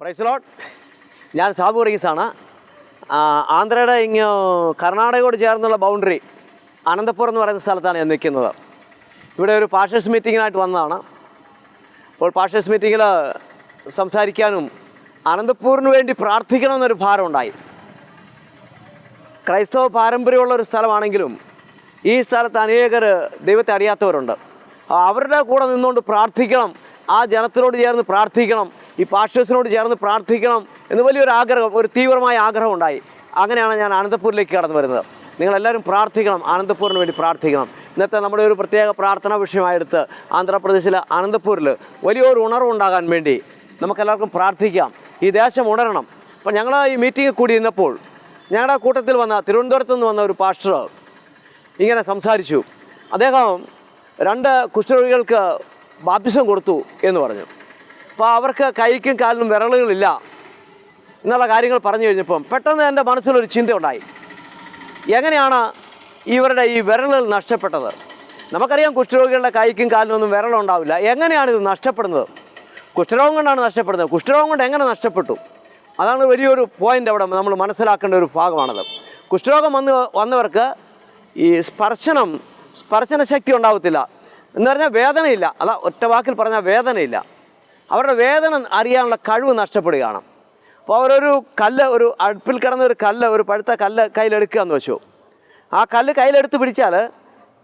Price ലോട്ട് ഞാൻ സാബു റീസാണ് ആന്ധ്രയുടെ ഇങ്ങ് കർണാടകയോട് ചേർന്നുള്ള ബൗണ്ടറി അനന്തപുരം എന്ന് പറയുന്ന സ്ഥലത്താണ് ഞാൻ നിൽക്കുന്നത്. ഇവിടെ ഒരു പാഷേഴ്സ് മീറ്റിങ്ങിനായിട്ട് വന്നതാണ്. അപ്പോൾ പാഷേഴ്സ് മീറ്റിങ്ങിൽ സംസാരിക്കാനും അനന്തപൂരിന് വേണ്ടി പ്രാർത്ഥിക്കണമെന്നൊരു ഭാരം ഉണ്ടായി ക്രൈസ്തവ പാരമ്പര്യമുള്ള ഒരു സ്ഥലമാണെങ്കിലും ഈ സ്ഥലത്ത് അനേകർ ദൈവത്തെ അറിയാത്തവരുണ്ട്. അവരുടെ കൂടെ നിന്നുകൊണ്ട് പ്രാർത്ഥിക്കണം ആ ജനത്തിനോട് ചേർന്ന് പ്രാർത്ഥിക്കണം ഈ പാസ്റ്റേഴ്സിനോട് ചേർന്ന് പ്രാർത്ഥിക്കണം എന്ന് വലിയൊരു ആഗ്രഹം ഒരു തീവ്രമായ ആഗ്രഹം ഉണ്ടായി അങ്ങനെയാണ് ഞാൻ അനന്തപൂരിലേക്ക് കടന്നു വരുന്നത്. നിങ്ങളെല്ലാവരും പ്രാർത്ഥിക്കണം അനന്തപൂരിന് വേണ്ടി പ്രാർത്ഥിക്കണം. ഇന്നത്തെ നമ്മുടെ ഒരു പ്രത്യേക പ്രാർത്ഥനാ വിഷയമായെടുത്ത് ആന്ധ്രാപ്രദേശിലെ അനന്തപൂരിൽ വലിയൊരു ഉണർവുണ്ടാകാൻ വേണ്ടി നമുക്കെല്ലാവർക്കും പ്രാർത്ഥിക്കാം. ഈ ദേശം ഉണരണം. അപ്പം ഞങ്ങൾ ഈ മീറ്റിംഗ് കൂടി ഇന്നപ്പോൾ ഞങ്ങളുടെ കൂട്ടത്തിൽ വന്ന തിരുവനന്തപുരത്ത് നിന്ന് വന്ന ഒരു പാസ്റ്റർ ഇങ്ങനെ സംസാരിച്ചു. അദ്ദേഹം രണ്ട് കുഷ്ഠരോഗികൾക്ക് ബാപ്തിസം കൊടുത്തു എന്ന് പറഞ്ഞു. അപ്പോൾ അവർക്ക് കൈക്കും കാലിനും വിരളുകളില്ല എന്നുള്ള കാര്യങ്ങൾ പറഞ്ഞു കഴിഞ്ഞപ്പം പെട്ടെന്ന് എന്റെ മനസ്സിലൊരു ചിന്ത ഉണ്ടായി എങ്ങനെയാണ് ഇവരുടെ ഈ വിരലുകൾ നഷ്ടപ്പെട്ടത്? നമുക്കറിയാം കുഷ്ഠരോഗികളുടെ കൈക്കും കാലിനൊന്നും വിരലുണ്ടാവില്ല. എങ്ങനെയാണ് ഇത് നഷ്ടപ്പെടുന്നത്? കുഷ്ഠരോഗം കൊണ്ടാണ് നഷ്ടപ്പെടുന്നത്. കുഷ്ഠരോഗം കൊണ്ട് എങ്ങനെ നഷ്ടപ്പെട്ടു? അതാണ് വലിയൊരു പോയിന്റ് അവിടെ നമ്മൾ മനസ്സിലാക്കേണ്ട ഒരു ഭാഗമാണത്. കുഷ്ഠരോഗം വന്ന് വന്നവർക്ക് ഈ സ്പർശനം സ്പർശന ശക്തി ഉണ്ടാവത്തില്ല. എന്ന് പറഞ്ഞാൽ വേദനയില്ല. അതാ ഒറ്റ വാക്കിൽ പറഞ്ഞാൽ വേദനയില്ല. അവരുടെ വേദന അറിയാനുള്ള കഴിവ് നഷ്ടപ്പെടുകയാണ്. അപ്പോൾ അവരൊരു കല്ല് ഒരു അടുപ്പിൽ കിടന്ന ഒരു കല്ല് ഒരു പഴുത്ത കല്ല് കയ്യിലെടുക്കുക എന്ന് വെച്ചു. ആ കല്ല് കയ്യിലെടുത്ത് പിടിച്ചാൽ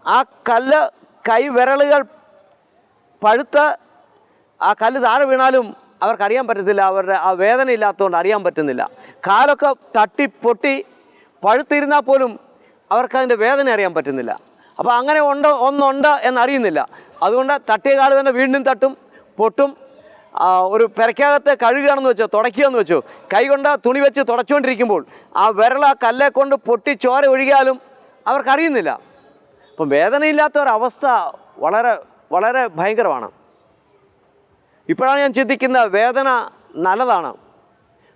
ആ കല്ല് കൈ വിരലുകൾ പഴുത്ത് ആ കല്ല് താഴെ വീണാലും അവർക്കറിയാൻ പറ്റത്തില്ല. അവരുടെ ആ വേദന ഇല്ലാത്തതുകൊണ്ട് അറിയാൻ പറ്റുന്നില്ല. കാലൊക്കെ തട്ടി പൊട്ടി പഴുത്തിരുന്നാൽ പോലും അവർക്കതിന്റെ വേദന അറിയാൻ പറ്റുന്നില്ല. അപ്പോൾ അങ്ങനെ ഉണ്ടോ ഒന്നുണ്ട് എന്നറിയുന്നില്ല. അതുകൊണ്ട് തട്ടിയ കാൽ തന്നെ വീണ്ടും തട്ടും പൊട്ടും ഒരു പെരക്കകത്ത് കഴുകുകയാണെന്ന് വെച്ചോ തുടയ്ക്കുകയെന്ന് വെച്ചോ കൈകൊണ്ട് തുണി വെച്ച് തുടച്ചുകൊണ്ടിരിക്കുമ്പോൾ ആ വിരൽ ആ കല്ലെ കൊണ്ട് പൊട്ടി ചോര ഒഴുകിയാലും അവർക്കറിയുന്നില്ല. അപ്പം വേദനയില്ലാത്ത ഒരവസ്ഥ വളരെ വളരെ ഭയങ്കരമാണ്. ഇപ്പോഴാണ് ഞാൻ ചിന്തിക്കുന്നത് വേദന നല്ലതാണ്.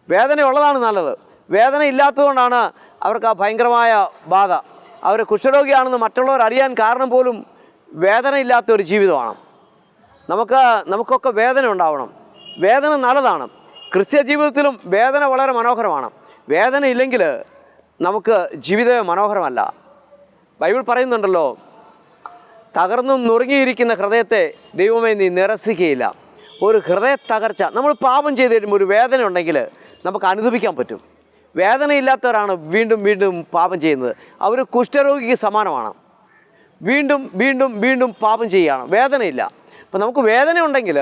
വേദനയുള്ളതാണ് നല്ലത്. വേദന ഇല്ലാത്തതുകൊണ്ടാണ് അവർക്ക് ആ ഭയങ്കരമായ ബാധ. അവർ കുഷ്ഠരോഗിയാണെന്ന് മറ്റുള്ളവർ അറിയാൻ കാരണം പോലും വേദനയില്ലാത്ത ഒരു ജീവിതമാണ്. നമുക്ക് നമുക്കൊക്കെ വേദന ഉണ്ടാവണം. വേദന നല്ലതാണ്. ക്രിസ്ത്യ ജീവിതത്തിലും വേദന വളരെ മനോഹരമാണ്. വേദന ഇല്ലെങ്കിൽ നമുക്ക് ജീവിതമേ മനോഹരമല്ല. ബൈബിൾ പറയുന്നുണ്ടല്ലോ തകർന്നും നുറുങ്ങിയിരിക്കുന്ന ഹൃദയത്തെ ദൈവമേ നീ നിരസിക്കുകയില്ല. ഒരു ഹൃദയ തകർച്ച നമ്മൾ പാപം ചെയ്ത് കഴിയുമ്പോൾ ഒരു വേദന ഉണ്ടെങ്കിൽ നമുക്ക് അനുഭവിക്കാൻ പറ്റും. വേദനയില്ലാത്തവരാണ് വീണ്ടും വീണ്ടും പാപം ചെയ്യുന്നത്. അവർ കുഷ്ഠരോഗിക്ക് സമാനമാണ്. വീണ്ടും വീണ്ടും വീണ്ടും പാപം ചെയ്യുകയാണ്. വേദനയില്ല. അപ്പം നമുക്ക് വേദന ഉണ്ടെങ്കിൽ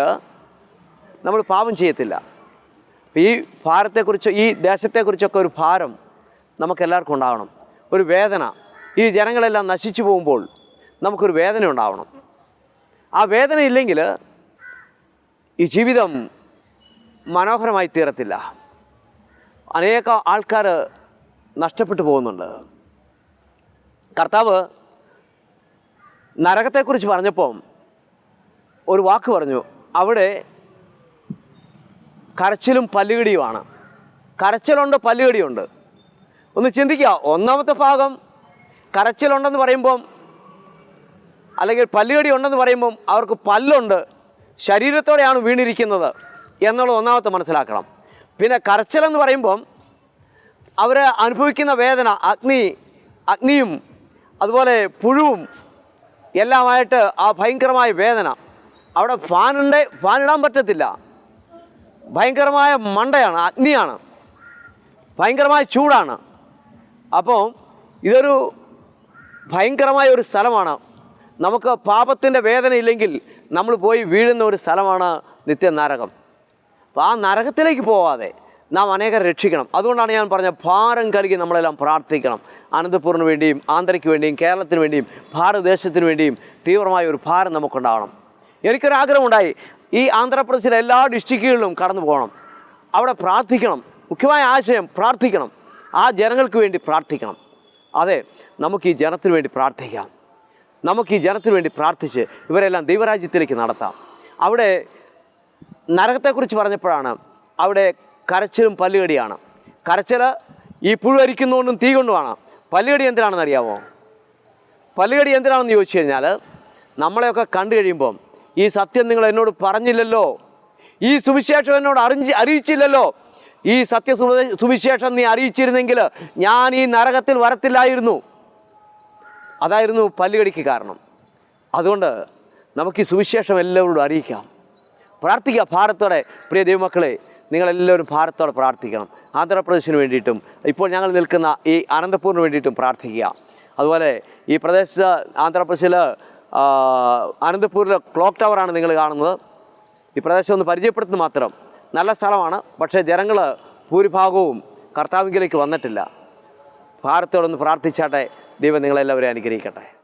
നമ്മൾ പാപം ചെയ്യത്തില്ല. ഈ ഭാരത്തെക്കുറിച്ച് ഈ ദേശത്തെക്കുറിച്ചൊക്കെ ഒരു ഭാരം നമുക്കെല്ലാവർക്കും ഉണ്ടാവണം. ഒരു വേദന. ഈ ജനങ്ങളെല്ലാം നശിച്ചു പോകുമ്പോൾ നമുക്കൊരു വേദന ഉണ്ടാവണം. ആ വേദന ഇല്ലെങ്കിൽ ഈ ജീവിതം മനോഹരമായി തീരത്തില്ല. അനേക ആൾക്കാർ നഷ്ടപ്പെട്ടു പോകുന്നുണ്ട്. കർത്താവ് നരകത്തെക്കുറിച്ച് പറഞ്ഞപ്പോൾ ഒരു വാക്ക് പറഞ്ഞു. അവിടെ കരച്ചിലും പല്ലുകടിയുമാണ്. കരച്ചിലുണ്ട് പല്ലുകടിയുണ്ട്. ഒന്ന് ചിന്തിക്കുക. ഒന്നാമത്തെ ഭാഗം കരച്ചിലുണ്ടെന്ന് പറയുമ്പം അല്ലെങ്കിൽ പല്ലുകടി ഉണ്ടെന്ന് പറയുമ്പം അവർക്ക് പല്ലുണ്ട്. ശരീരത്തോടെയാണ് വീണിരിക്കുന്നത് എന്നുള്ളത് ഒന്നാമത്തെ മനസ്സിലാക്കണം. പിന്നെ കരച്ചിലെന്ന് പറയുമ്പം അവർ അനുഭവിക്കുന്ന വേദന അഗ്നി അഗ്നിയും അതുപോലെ പുഴുവും എല്ലാമായിട്ട് ആ ഭയങ്കരമായ വേദന. അവിടെ ഫാനുണ്ട് ഫാനിടാൻ പറ്റത്തില്ല. ഭയങ്കരമായ മണ്ടയാണ് അഗ്നിയാണ്. ഭയങ്കരമായ ചൂടാണ്. അപ്പോൾ ഇതൊരു ഭയങ്കരമായ ഒരു സ്ഥലമാണ്. നമുക്ക് പാപത്തിന്റെ വേദന ഇല്ലെങ്കിൽ നമ്മൾ പോയി വീഴുന്ന ഒരു സ്ഥലമാണ് നിത്യ നരകം അപ്പോൾ ആ നരകത്തിലേക്ക് പോവാതെ നാം അനേകം രക്ഷിക്കണം. അതുകൊണ്ടാണ് ഞാൻ പറഞ്ഞ ഭാരം കലുകി നമ്മളെല്ലാം പ്രാർത്ഥിക്കണം. അനന്തപൂറിന് വേണ്ടിയും ആന്ധ്രയ്ക്ക് വേണ്ടിയും കേരളത്തിന് വേണ്ടിയും ഭാരതദേശത്തിന് വേണ്ടിയും തീവ്രമായ ഒരു ഭാരം നമുക്കുണ്ടാവണം. എനിക്കൊരാഗ്രഹമുണ്ടായി ഈ ആന്ധ്രാപ്രദേശിലെ എല്ലാ ഡിസ്ട്രിക്റ്റുകളിലും കടന്നു പോകണം. അവിടെ പ്രാർത്ഥിക്കണം. മുഖ്യമായ ആശയം പ്രാർത്ഥിക്കണം. ആ ജനങ്ങൾക്ക് വേണ്ടി പ്രാർത്ഥിക്കണം. അതെ നമുക്ക് ഈ ജനത്തിന് വേണ്ടി പ്രാർത്ഥിക്കാം. നമുക്ക് ഈ ജനത്തിന് വേണ്ടി പ്രാർത്ഥിച്ച് ഇവരെല്ലാം ദൈവരാജ്യത്തിലേക്ക് നടത്താം. അവിടെ നരകത്തെക്കുറിച്ച് പറഞ്ഞപ്പോഴാണ് അവിടെ കരച്ചിലും പല്ലുകടിയാണ്. കരച്ചിൽ ഈ പുഴുവരിക്കുന്നതുകൊണ്ടും തീ കൊണ്ടുമാണ്. പല്ലുകടി എന്തിനാണെന്ന് അറിയാമോ പല്ലുകടി എന്തിനാണെന്ന് ചോദിച്ചു കഴിഞ്ഞാൽ നമ്മളെയൊക്കെ കണ്ടു കഴിയുമ്പം ഈ സത്യം നിങ്ങൾ എന്നോട് പറഞ്ഞില്ലല്ലോ. ഈ സുവിശേഷം എന്നോട് അറിഞ്ഞ് അറിയിച്ചില്ലല്ലോ. ഈ സത്യ സുവിശേഷം നീ അറിയിച്ചിരുന്നെങ്കിൽ ഞാൻ ഈ നരകത്തിൽ വരത്തില്ലായിരുന്നു. അതായിരുന്നു പല്ലുകടിക്ക് കാരണം. അതുകൊണ്ട് നമുക്ക് ഈ സുവിശേഷം എല്ലാവരോടും അറിയിക്കാം. പ്രാർത്ഥിക്കുക ഭാരത്തോടെ. പ്രിയ ദൈവമക്കളെ നിങ്ങളെല്ലാവരും ഭാരത്തോടെ പ്രാർത്ഥിക്കണം. ആന്ധ്രാപ്രദേശിന് വേണ്ടിയിട്ടും ഇപ്പോൾ ഞങ്ങൾ നിൽക്കുന്ന ഈ അനന്തപൂരിന് വേണ്ടിയിട്ടും പ്രാർത്ഥിക്കുക. അതുപോലെ ഈ പ്രദേശത്ത് ആന്ധ്രാപ്രദേശിൽ അനന്തപൂരിലെ ക്ലോക്ക് ടവറാണ് നിങ്ങൾ കാണുന്നത്. ഈ പ്രദേശം ഒന്ന് പരിചയപ്പെടുത്തുന്നത് മാത്രം. നല്ല സ്ഥലമാണ് പക്ഷേ ജനങ്ങൾ ഭൂരിഭാഗവും കർത്താവിങ്കിലേക്ക് വന്നിട്ടില്ല. ഭാരത്തോടൊന്ന് പ്രാർത്ഥിച്ചാട്ടെ ദൈവം നിങ്ങളെല്ലാവരെയും അനുഗ്രഹിക്കട്ടെ.